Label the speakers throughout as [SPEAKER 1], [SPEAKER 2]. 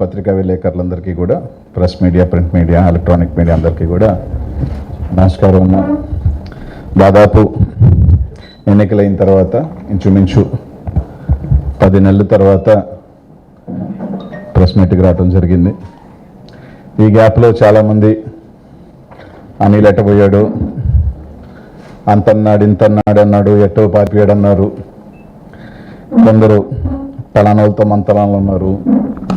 [SPEAKER 1] పత్రికా విలేకరులందరికీ కూడా press media print media electronic media అందరికీ కూడా నమస్కారం. దాదాపు ఎన్నికలైన తర్వాత ఇంచుమించు పది నెలల తర్వాత ప్రెస్ మీట్కి రావడం జరిగింది. ఈ గ్యాప్లో చాలామంది అనిల్ ఎట్టబోయాడు అంతన్నాడు ఇంతన్నాడు అన్నాడు ఎట్టో పారిపోయాడు అన్నారు. కొందరు పలానా వాళ్ళతో మంతనాలు ఉన్నారు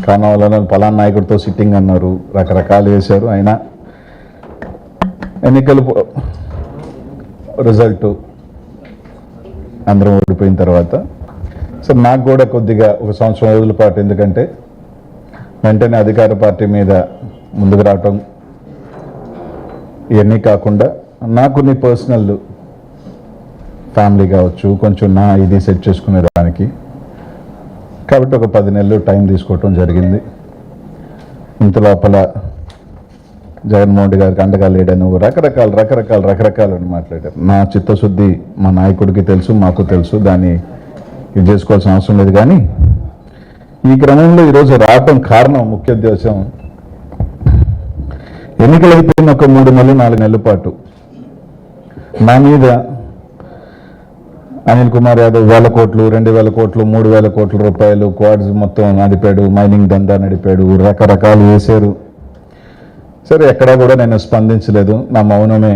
[SPEAKER 1] కానా వాళ్ళ పలానా నాయకుడితో సిట్టింగ్ అన్నారు. రకరకాలు వేశారు అయినా ఎన్నికలు రిజల్ట్ అందరం ఓడిపోయిన తర్వాత. సో నాకు కూడా కొద్దిగా ఒక సంవత్సరం రోజుల పాటు ఎందుకంటే వెంటనే అధికార పార్టీ మీద ముందుకు రావటం ఇవన్నీ కాకుండా నాకు నీ పర్సనల్ ఫ్యామిలీ కావచ్చు కొంచెం నా ఇది సెట్ చేసుకునే దానికి కాబట్టి ఒక పది నెలలు టైం తీసుకోవటం జరిగింది. ఇంత లోపల జగన్మోహన్ రెడ్డి గారికి అండగా లేడను రకరకాల రకరకాల రకరకాలు అని మాట్లాడారు. నా చిత్తశుద్ధి మా నాయకుడికి తెలుసు మాకు తెలుసు దాన్ని ఇది చేసుకోవాల్సిన అవసరం లేదు. కానీ ఈ క్రమంలో ఈరోజు రావటం కారణం ముఖ్య ఉద్దేశం ఎన్నికలు అయిపోయిన ఒక మూడు నెలలు నాలుగు నెలల పాటు నా మీద అనిల్ కుమార్ యాదవ్ వేల కోట్లు రెండు వేల కోట్లు మూడు వేల కోట్ల రూపాయలు క్వాడ్స్ మొత్తం నడిపాడు మైనింగ్ దందా నడిపాడు రకరకాలు వేశారు. సరే ఎక్కడా కూడా నేను స్పందించలేదు. నా మౌనమే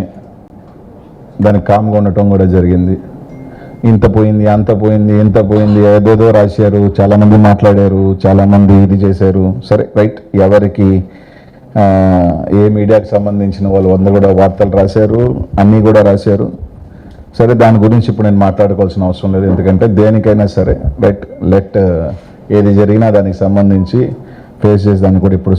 [SPEAKER 1] దానికి కామ్గా ఉండటం కూడా జరిగింది. ఇంత పోయింది అంత పోయింది ఇంత పోయింది ఏదేదో రాశారు చాలామంది మాట్లాడారు చాలామంది ఇది చేశారు. సరే రైట్ ఎవరికి ఏ మీడియాకి సంబంధించిన వాళ్ళు వంద కూడా వార్తలు రాశారు అన్నీ కూడా రాశారు. సరే దాని గురించి ఇప్పుడు నేను మాట్లాడుకోవాల్సిన అవసరం లేదు. ఎందుకంటే దేనికైనా సరే లెట్ లెట్ uh, ఏది జరిగినా దానికి సంబంధించి ఫేస్ చేసి దాన్ని కూడా ఇప్పుడు